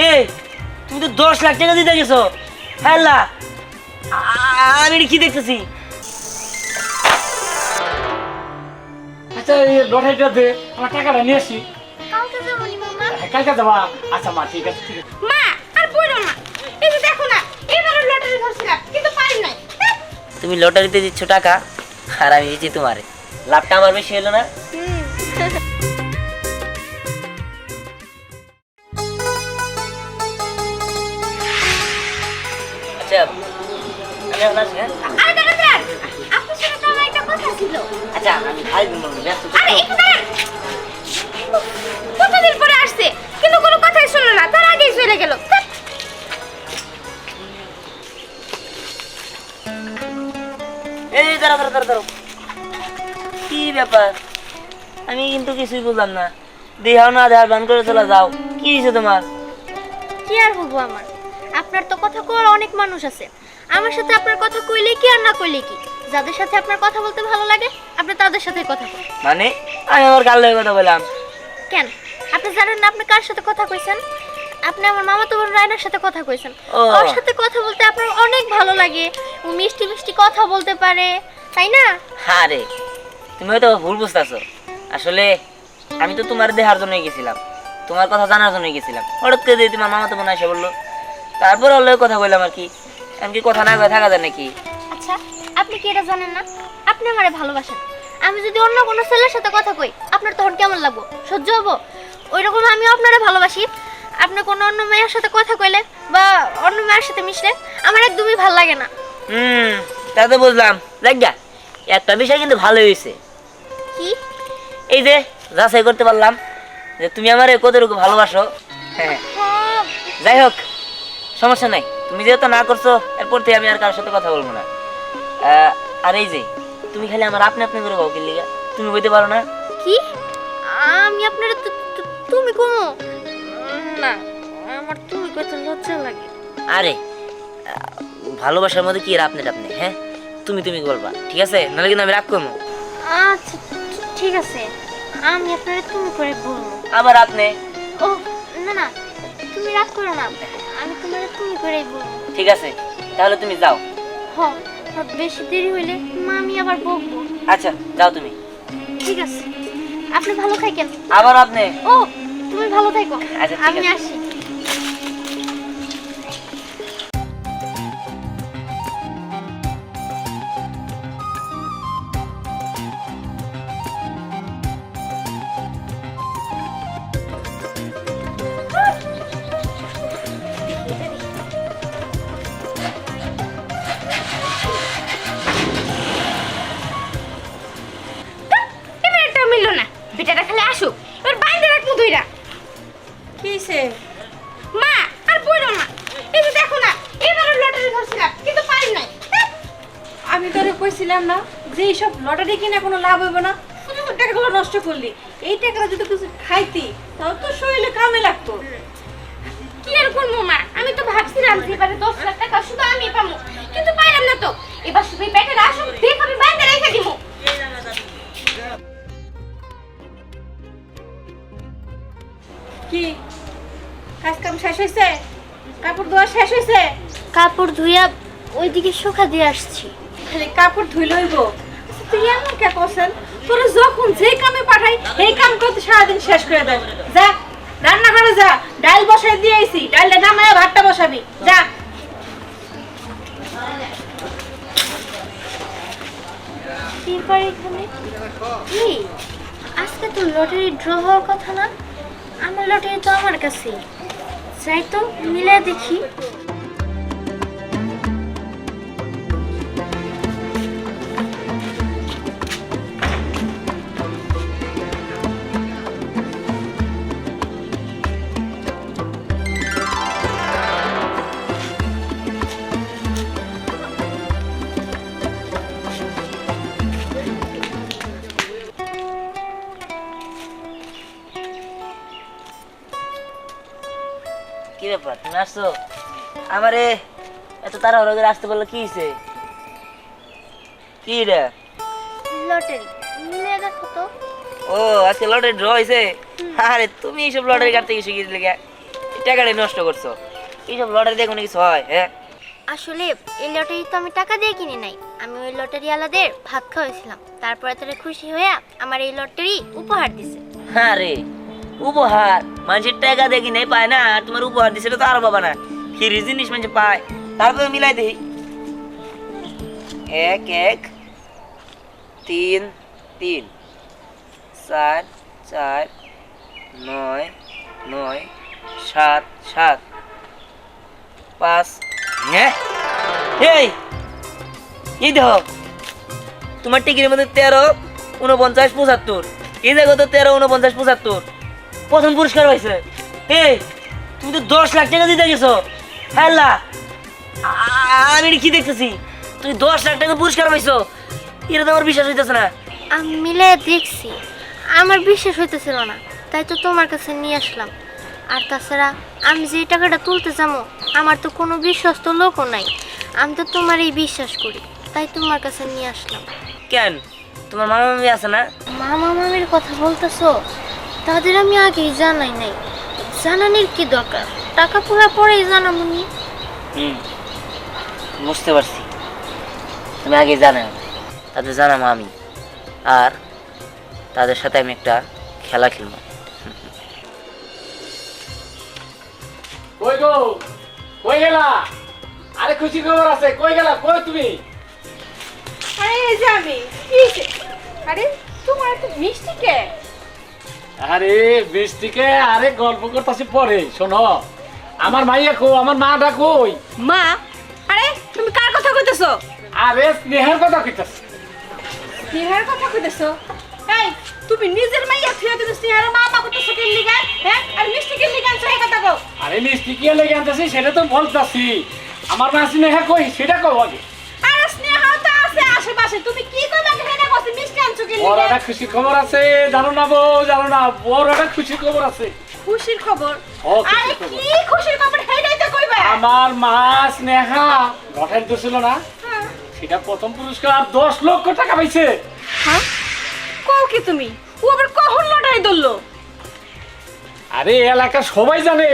এ তুমি তো দশ লাখ টাকা দিতে গেছো। হ্যাঁ আমি কি দেখতেছি? আচ্ছা এই লটারিটা দে আমার টাকাটা নিয়ে আসি। কালকে যাব মামা। হ্যাঁ, কালকে যাবা আচ্ছা মা ঠিক আছে ঠিক আছে। মা আর বইরো না এই যে দেখো না এবারে লটারি ধরছিলাম কিন্তু পারি নাই। হ্যাঁ? তুমি লটারিতে দিচ্ছ টাকা আর আমি দিচ্ছি তোমারে। লাভটা আমার বেশি হলো না? আমি এখন আসি হ্যাঁ? আরে দাঁড়ান দাঁড়ান। আপনার সাথে আমার একটা কথা ছিল। আচ্ছা আমি খাই দিন ব্যস্ত আরে একটু দাঁড়ান। কতদিন পরে আসছে কিন্তু কোনো কথাই শুনলো না তার আগেই চলে গেল। ধ্যাৎ। এই দাঁড়া দাঁড়া দাঁড়া দাঁড়া কি ব্যাপার? আমি কিন্তু কিছুই বুঝলাম না। দেহাও না দেহার বান করে চলে যাও। কি হয়েছে তোমার? কি আর বলব আমার? আপনার তো কথা কওয়ার অনেক মানুষ আছে। আমার সাথে আপনার কথা কইলে কি আর না কইলে কি? যাদের সাথে আপনার কথা বলতে ভালো লাগে আপনি তাদের সাথে কথা বলেন। মানে? আমি আমার কাল কথা বললাম। কেন? আপনি জানেন না আপনি কার সাথে কথা কইছেন? আপনি আমার মামাতো বোন রায়নার সাথে কথা কইছেন। ওর সাথে কথা বলতে আপনার অনেক ভালো লাগে। ও মিষ্টি মিষ্টি কথা বলতে পারে তাই না? হ্যাঁ রে। তুমি হয়তো ভুল বুঝতেছো। আসলে আমি তো তোমার দেহার জন্যই গেছিলাম। তোমার কথা জানার জন্যই গেছিলাম। হঠাৎ করে দিয়ে তোমার মামা বোন এসে বলল তারপর ওর কথা বললাম আর কি। আমি কি কথা না কয়ে থাকা যায় নাকি? আচ্ছা আপনি কি এটা জানেন না? আপনি আমারে ভালোবাসেন। আমি যদি অন্য কোনো ছেলের সাথে কথা কই আপনার তখন কেমন লাগবো? সহ্য হব? ওই রকম আমিও আপনারা ভালোবাসি। আপনি কোনো অন্য মেয়ের সাথে কথা কইলে বা অন্য মেয়ের সাথে মিশলে আমার একদমই ভালো লাগে না। হুম তা তো বুঝলাম। দেখা একটা বিষয় কিন্তু ভালো হয়েছে কি? এই যে যাচাই করতে পারলাম যে তুমি আমার কতটুকু ভালোবাসো। হ্যাঁ। হ্যাঁ। যাই হোক সমস্যা নাই। তুমি যেহেতু না করছ এরপর থেকে আমি আর কারোর সাথে কথা বলব না। আর এই যে তুমি খালি আমার আপনি আপনি করে কাউকে লিগা। তুমি বইতে পারো না? কি? আমি আপনার তুমি কমো? না আমার তুমি কত লজ্জা লাগে আরে ভালোবাসার মধ্যে কি আর আপনি আপনি হ্যাঁ? তুমি তুমি বলবা ঠিক আছে? নাহলে কিন্তু আমি রাগ করব। আচ্ছা ঠিক আছে। আমি আপনার তুমি করে বলব। আবার আপনি? ও না না তুমি রাগ করো না। আমি তোমার তুমি করে বলব। ঠিক আছে তাহলে তুমি যাও। হ বেশি দেরি হইলে মামি আবার বকবো। আচ্ছা যাও তুমি। ঠিক আছে। আপনি ভালো থাকেন। আবার আপনি। ও তুমি ভালো থাকো। আচ্ছা, ঠিক আমি আছে। আসি। কিনে কোনো লাভ হবে না। শুধু টাকাগুলো নষ্ট করলি। এই টাকাটা যদি কিছু খাইতি তাহলে তো শরীরে কামে লাগতো। কি আর করব মা? আমি তো ভাবছিলাম যে এবারে দশ লাখ টাকা শুধু আমি পাবো। কিন্তু পাইলাম না তো। এবার শুধু এই পেটের আসুক দেখ আমি বাইরে রেখে দিব। কি? কাজ কাম শেষ হয়েছে কাপড় ধোয়া শেষ হয়েছে কাপড় ধুইয়া ওইদিকে শুকা দিয়ে আসছি। খালি কাপড় ধুই লইব আচ্ছা, তুই এমন কে করছেন? তোরা যখন যেই কামে পাঠাই এই কাম করতে সারাদিন শেষ করে দেয়। যা রান্না যা, ডাল বসাই দিয়ে আইছি, ডালটা নামায় ভাতটা বসাবি। যা। কি আজকে তো লটারি ড্র হওয়ার কথা না? আমার লটারি তো আমার কাছে। যাই তো মিলে দেখি। ব্যাপার তুমি আসছো? আমারে এত তাড়াহুড়ো করে আসতে বলল কি হয়েছে কি রে? লটারি মিলে দেখো তো। ও আজকে লটারি ড্র হয়েছে আরে তুমি এইসব লটারি কাটতে গেছো কি? লেগে এই টাকাটাই নষ্ট করছ। এইসব লটারি দিয়ে কোনো কিছু হয় হ্যাঁ? আসলে এই লটারি তো আমি টাকা দিয়ে কিনে নাই। আমি ওই লটারি আলাদের ভাত খাওয়াইছিলাম। তারপরে তারা খুশি হয়ে আমার এই লটারি উপহার দিছে। হ্যাঁ রে উপহার। মানুষের টাকা দেখি নেই পায় না তোমার উপহার দিছে তো আরও পাবা না। ফিরি জিনিস মানুষ পায়। তারপরে মিলাই দিই। এক এক, তিন তিন, চার চার, নয় নয়, সাত সাত, পাঁচ হ্যাঁ এই দেখো, তোমার টিকিটের মধ্যে তেরো উনপঞ্চাশ পঁচাত্তর। এই দেখো তো তেরো উনপঞ্চাশ পঁচাত্তর। প্রথম পুরস্কার হয়েছে। এই তুমি তো দশ লাখ টাকা দিতে গেছো। হ্যাঁ আমি কি দেখতেছি? তুমি দশ লাখ টাকা পুরস্কার পাইছো। এটা তো আমার বিশ্বাস হইতেছে না। আমি মিলে দেখছি। আমার বিশ্বাস হইতেছিল না। তাই তো তোমার কাছে নিয়ে আসলাম। আর তাছাড়া আমি যে টাকাটা তুলতে যাব আমার তো কোনো বিশ্বস্ত লোকও নাই। আমি তো তোমার এই বিশ্বাস করি। তাই তোমার কাছে নিয়ে আসলাম। কেন? তোমার মামা মামি আছে না? মামা মামির কথা বলতেছো? তাদের আমি আগেই জানাই নাই। জানানির কি দরকার? টাকা পুরা পরেই জানামুনি হুম বুঝতে পারছি। তুমি আগে জানো তাদের জানাম আমি। আর তাদের সাথে আমি একটা খেলা খেলব। কই গো? কই গেলা? আরে খুশি খবর আছে কই গেলা? কই তুমি? আরে এই যে আমি আরে তোমার এত মিষ্টি কে? আরে বৃষ্টিকে আরে গল্প করতেছি পরে শোনো। আমার মাইয়া কো আমার মাটা কই? মা আরে তুমি কার কথা কইতেছো? আরে স্নেহের কথা কইতাছি। স্নেহার কথা কইতেছো? এই তুমি নিজের মাইয়া থুয়া কিন্তু স্নেহার মা মা কইতেছো কি লিগা? হ্যাঁ? আর মিষ্টি কি লিগা আনছো এই কথা কও। আরে মিষ্টি কি লেগে আনতেছি সেটা তো বলতাছি। আমার মা স্নেহা কই সেটা কও আগে। আরে স্নেহা তো আছে আশেপাশে। তুমি কি কইবা কেন কইছি মিষ্টি বড় একটা খুশি খবর আছে জানো না বউ জানো না বড় একটা খুশি খবর আছে। খুশির খবর? আরে কি খুশির খবর হেডাই তো কইবা। আমার মা স্নেহা লটারি দিছিল না? হ্যাঁ। সেটা প্রথম পুরস্কার দশ লক্ষ টাকা পাইছে। হ্যাঁ? কও কি তুমি? ও আবার কখন লটারি ধরলো? আরে এই এলাকার সবাই জানে।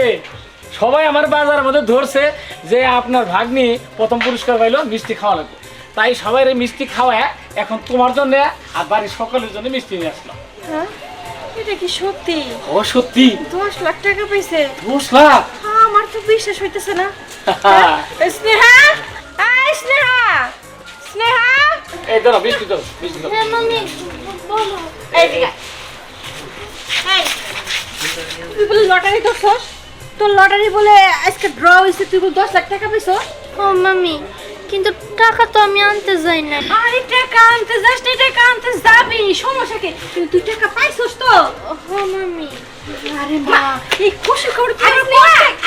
সবাই আমার বাজারের মধ্যে ধরছে যে আপনার ভাগ্নি প্রথম পুরস্কার পাইলো মিষ্টি খাওয়া লাগবে। তাই সবাই মিষ্টি খাওয়ায় এখন তোমার জন্য আর বাড়ির সকলের জন্য মিষ্টি নিয়ে আসলো হ্যাঁ? এটা কি সত্যি? ও সত্যি? দশ লাখ টাকা পাইছে। দশ লাখ? হ্যাঁ, আমার তো বিশ্বাস হইতেছে না। হ্যাঁ? স্নেহা? আই স্নেহা! স্নেহা? এই ধরো মিষ্টি ধরো মিষ্টি ধরো। হ্যাঁ মামি বলো। এই দিকে। এই। তুই বলে লটারি ধরছস? তোর লটারি বলে আজকে ড্র হইছে তুই বলে দশ লাখ টাকা পাইছস? ও মামি কিন্তু টাকা তো আমি আনতে যাই না। আরে টাকা আনতে যাস না টাকা আনতে যাবি সমস্যা কি? কিন্তু তুই টাকা পাইছস তো? ও মামি। আরে মা এই খুশি খবর কি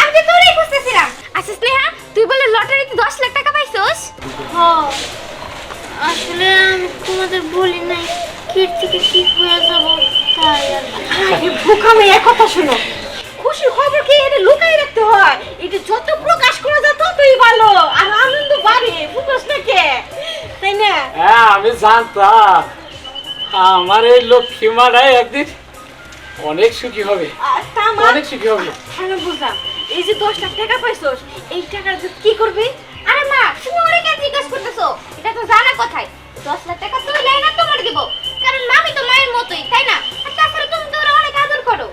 আমি তো তোরই খুঁজতেছিলাম। আচ্ছা স্নেহা তুই বলে লটারিতে দশ লাখ টাকা পাইছস? হ আসলে আমি তোমাদের বলি নাই কি থেকে কি হয়ে যাব তাই আর। আরে বোকা মেয়ে কথা শোনো। খুশি খবর কি এটা লুকাই রাখতে হয়। এটা যত প্রকাশ করা যায় ততই ভালো। আর আনন্দ বাড়ে বুঝছ না কে? তাই না? হ্যাঁ আমি জানতাম। আমার এই লক্ষ্মী মারাই একদিন অনেক সুখী হবে। আর অনেক সুখী হবে। আমি বুঝলাম। এই যে দশ লাখ টাকা পাইছস এই টাকার যে কি করবি? আরে মা তুমি ওরে কেন জিজ্ঞাসা করতেছো। এটা তো জানা কথাই। দশ লাখ টাকা তুই লাই না তোমার দিব। কারণ মামি তো মায়ের মতোই তাই না? আর তাছাড়া তুমি তো অনেক করো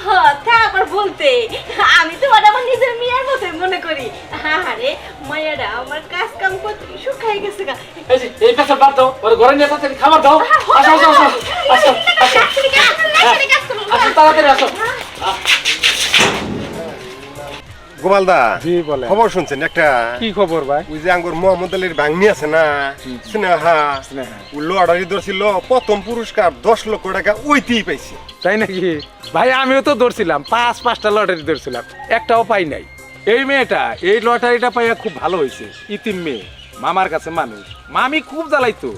হ্যাঁ তা আবার বলতে আমি তো আমার নিজের মেয়ের মতোই মনে করি আরে মায়েরা আমার কাজ কাম করতে শুকাই গেছে গা এই যে এই পেছাল বাদ দাও ওর ঘরে নিয়ে তাড়াতাড়ি খাবার দাও আসো আসো আসো আসো আসো হ্যাঁ, আসো তাড়াতাড়ি আসো গোপালদা জি বলে খবর শুনছেন? একটা কি খবর ভাই? ওই যে আঙ্গুর মোহাম্মদ আলীর ভাগ্নি আছে না স্নেহা স্নেহা। ও লটারি ধরছিল প্রথম পুরস্কার দশ লক্ষ টাকা ওইতেই পাইছে। তাই নাকি? ভাই আমিও তো ধরছিলাম পাঁচ পাঁচটা লটারি ধরছিলাম একটাও পাই নাই। এই মেয়েটা এই লটারিটা পাইয়া খুব ভালো হয়েছে ইতিম মেয়ে মামার কাছে মানুষ। মামি খুব জ্বালাইতো।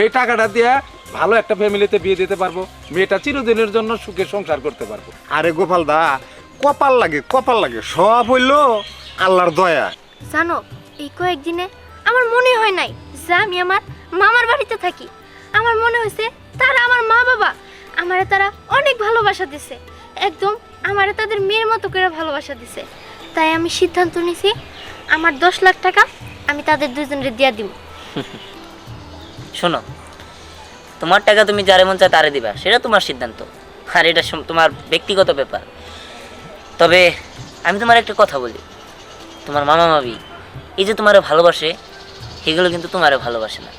এই টাকাটা দিয়া ভালো একটা ফ্যামিলিতে বিয়ে দিতে পারব মেয়েটা চিরদিনের জন্য সুখে সংসার করতে পারব। আরে গোপালদা কপাল লাগে কপাল লাগে। সব হইল আল্লাহর দয়া। জানো এই কয়েকদিনে আমার মনে হয় নাই যে আমি আমার মামার বাড়িতে থাকি। আমার মনে হয়েছে তারা আমার মা বাবা। আমারে তারা অনেক ভালোবাসা দিছে। একদম আমারে তাদের মেয়ের মতো করে ভালোবাসা দিছে। তাই আমি সিদ্ধান্ত নিছি আমার দশ লাখ টাকা আমি তাদের দুজনের দিয়া দিব শোনো তোমার টাকা তুমি যারে মন চায় তারে দিবা সেটা তোমার সিদ্ধান্ত। আর এটা তোমার ব্যক্তিগত ব্যাপার। তবে আমি তোমার একটা কথা বলি। তোমার মামা মাবি এই যে তোমারে ভালোবাসে এগুলো কিন্তু তোমারে ভালোবাসে না।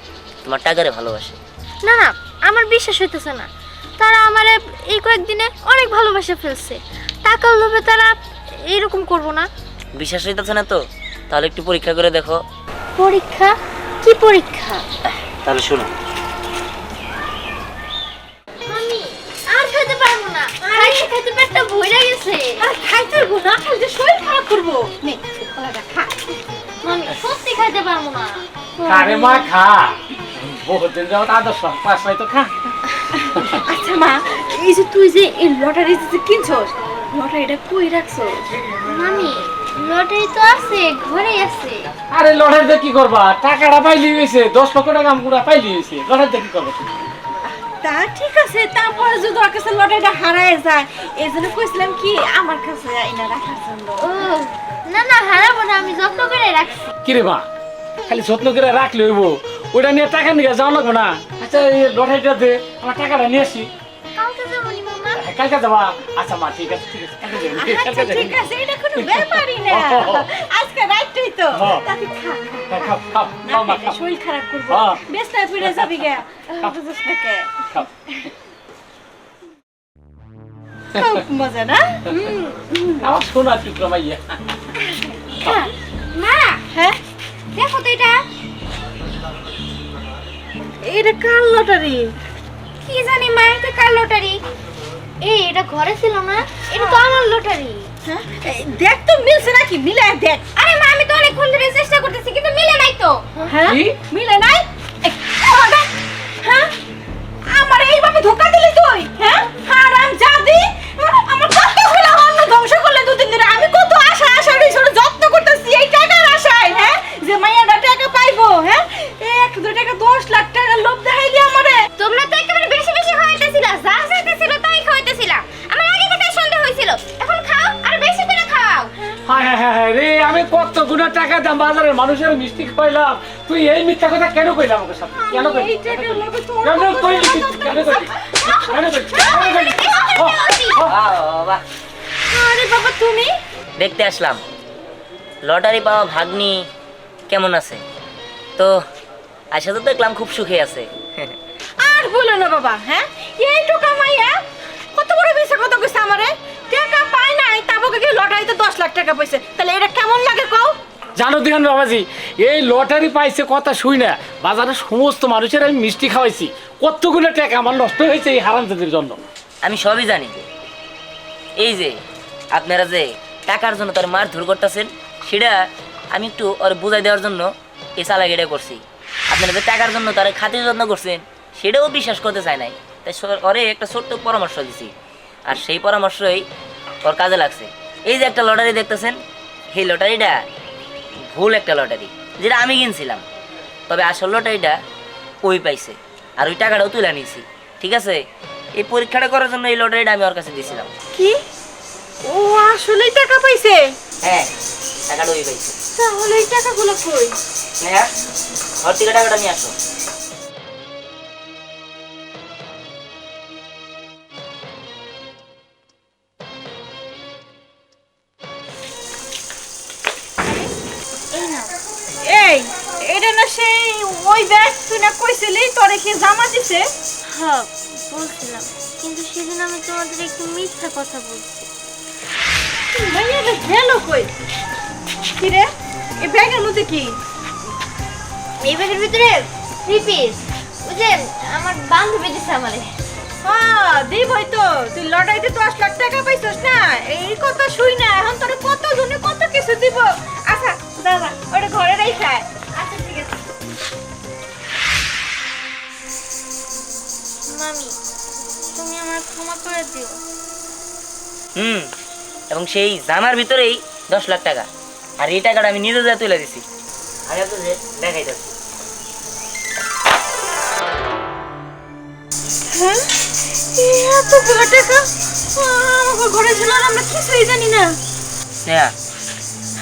তোমার টাকারে ভালোবাসে। না না আমার বিশ্বাস হইতেছে না। তারা আমারে এই কয়েকদিনে অনেক ভালোবাসে ফেলছে। টাকার লোভে তারা এইরকম করব না। বিশ্বাস হইতেছে না তো? তাহলে একটু পরীক্ষা করে দেখো। পরীক্ষা? কি পরীক্ষা? তাহলে শোনো না শরীর খারাপ করব? নে কলাটা খা। আমি সত্যি খাইতে পারব না। আরে মা খা। বহুত যাও আদর্শ পাঁচ তো খা। আচ্ছা মা এই যে তুই যে এই লটারি যে কিনছস লটারিটা কই রাখছস? মামি লটারি তো আছে ঘরে আছে। আরে কি করবা? টাকাটা পাইলি হয়েছে দশ লক্ষ টাকা আমরা পাইলি হয়েছে দিয়ে কি করবা? তা ঠিক আছে তারপরে যদি ওর কাছে লটারিটা হারায় যায় এই জন্য কইছিলাম কি আমার কাছে আইনা রাখার জন্য। ও না না হারাবো না আমি যত্ন করে রাখছি। কিরে মা খালি যত্ন করে রাখলে হইব। ওইটা নিয়ে টাকা নিয়ে যাওয়া লাগবো না। আচ্ছা এই লড়াইটা দে আমার টাকাটা নিয়ে আসি। কালকে যাব কালকে যাবা? আচ্ছা মা ঠিক আছে ঠিক আছে কালকে যাব, আচ্ছা কালকে যাব। কোনো ব্যাপারই না। আজকে রাইটই তো। হ্যাঁ। তাতে খা খা হ্যাঁ, খাও খাও না খাও মা খেলে শরীর খারাপ করব। হ্যাঁ। ব্যস্ত ফিরে যাবি গে। বুঝিস না কে। খুব মজা না? আমার শোনা টুকরো মা হ্যাঁ? দেখো তো এটা। এটা কার লটারি? কি জানি মা এটা কার লটারি? এই এটা ঘরে ছিল না এটা তো আমার লটারি। হ্যাঁ দেখ তো মিলছে নাকি? মিলে দেখ। আরে মা আমি তো অনেকক্ষণ ধরে চেষ্টা করতেছি কিন্তু মিলে নাই তো। হ্যাঁ? মিলে নাই? হ্যাঁ? আমার এইভাবে ধোকা দিলি মানুষের মিষ্টি খাইলাম তুই এই মিথ্যা কথা কেন কইলাম আমাকে সাথে? কেন কইলি? কেন কইলি? তুই? কেন কইলি? কেন কইলি? কেন কইলি? ও, ও, বাবা। আরে বাবা তুমি? দেখতে আসলাম। লটারি পাওয়া ভাগ্নি কেমন আছে? তো আশা তো দেখলাম খুব সুখে আছে। আর বলো না বাবা হ্যাঁ? এই টাকা মাইয়া কত বড় বেশি কত কইছে আমারে? টাকা পাই নাই তাবকে কি লটারিতে দশ লাখ টাকা পাইছে তাহলে এটা কেমন লাগে কও? জানো দিহান বাবাজি, এই লটারি পাইছে কথা শুই না। বাজারের সমস্ত মানুষের আমি মিষ্টি খাওয়াইছি। কতগুলো টাকা আমার নষ্ট হয়েছে এই হারামজাদির জন্য? আমি সবই জানি। এই যে, আপনারা যে টাকার জন্য তার মার ধর করতেছেন, সেটা আমি একটু ওর বুঝাই দেওয়ার জন্য এই চালাকিটা করছি। আপনারা যে টাকার জন্য তার খাতির যত্ন করছেন, সেটাও বিশ্বাস করতে চায় নাই। তাই ওরে একটা ছোট্ট পরামর্শ দিছি। আর সেই পরামর্শই ওর কাজে লাগছে। এই যে একটা লটারি দেখতেছেন, সেই লটারিটা ভুল একটা লটারি যেটা আমি কিনছিলাম। তবে আসল লটারিটা ওই পাইছে আর ওই টাকাটাও তুলে নিয়েছি ঠিক আছে? এই পরীক্ষাটা করার জন্য এই লটারিটা আমি ওর কাছে দিয়েছিলাম। কি? ও আসলেই টাকা পাইছে? হ্যাঁ টাকাটা ওই পাইছে। তাহলে এই টাকাগুলো কই? হ্যাঁ ঘর থেকে টাকাটা নিয়ে আসো। তুই না কইছিলি তোরে কি জামা দিছে? হ্যাঁ বলছিলাম। কিন্তু সেদিন আমি তোমাদের একটু মিথ্যা কথা বলছি। মাইয়াটা গেল কই? কি রে? এই ব্যাগের মধ্যে কি? এই ব্যাগের ভিতরে থ্রি পিস ওই যে আমার বান্ধবী দিছে আমারে। হ্যাঁ দিবই তো। তুই লটারিতে দশ লাখ টাকা পাইছস না। এই কথা শুই না। এখন তোর কত জনে কত কিছু দিব? আচ্ছা দাদা ওটা ঘরে রাইখা মামি তুমি আমার ক্ষমা করে দিও। হুম। এবং সেই জামার ভিতরেই দশ লাখ টাকা। আর এই টাকাটা আমি নিজে যা তুলে দিছি। আগে তো যে দেখাই যাচ্ছি হ্যাঁ এতগুলো টাকা? আমাকে ঘরে ছিল আর আমরা কিছুই জানি না। স্নেহা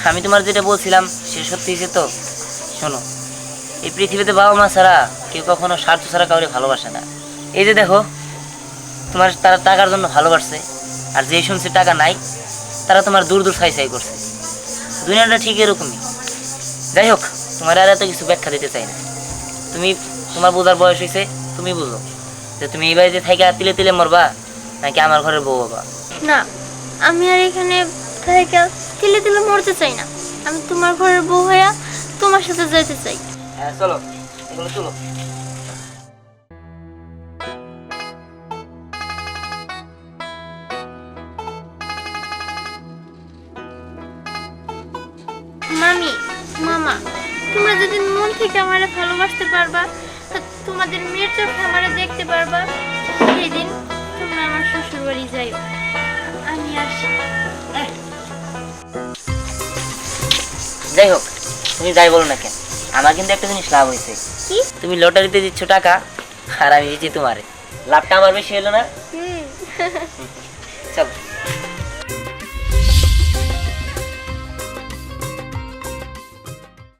আমি তোমার যেটা বলছিলাম সে সত্যি হয়েছে তো। শোনো এই পৃথিবীতে বাবা মা ছাড়া কেউ কখনো স্বার্থ ছাড়া কাউকে ভালোবাসে না। এই যে দেখো তোমার তারা টাকার জন্য ভালোবাসছে আর যে শুনছে টাকা নাই তারা তোমার দূর দূর ছাই ছাই করছে। দুনিয়াটা ঠিক এরকমই। যাই হোক তোমার আর এত কিছু ব্যাখ্যা দিতে চাই না। তুমি তোমার বোঝার বয়স হয়েছে তুমি বুঝো। যে তুমি এই বাড়িতে থেকে তিলে তিলে মরবা নাকি আমার ঘরের বউ বাবা না আমি আর এখানে থেকে তিলে তিলে মরতে চাই না। আমি তোমার ঘরের বউ হইয়া তোমার সাথে যেতে চাই। হ্যাঁ চলো এগুলো চলো। তোমরা যদি মন থেকে আমারে ভালোবাসতে পারবা তোমাদের মেয়ের চোখে আমারে দেখতে পারবা। সেই দিন তোমরা আমার শ্বশুর বাড়ি যাই আমি আসি। যাই হোক তুমি যাই বলো না কেন? আমার কিন্তু একটা জিনিস লাভ হয়েছে কি? তুমি লটারিতে দিচ্ছ টাকা আর আমি দিচ্ছি তোমারে। লাভটা আমার বেশি হলো না? চলো।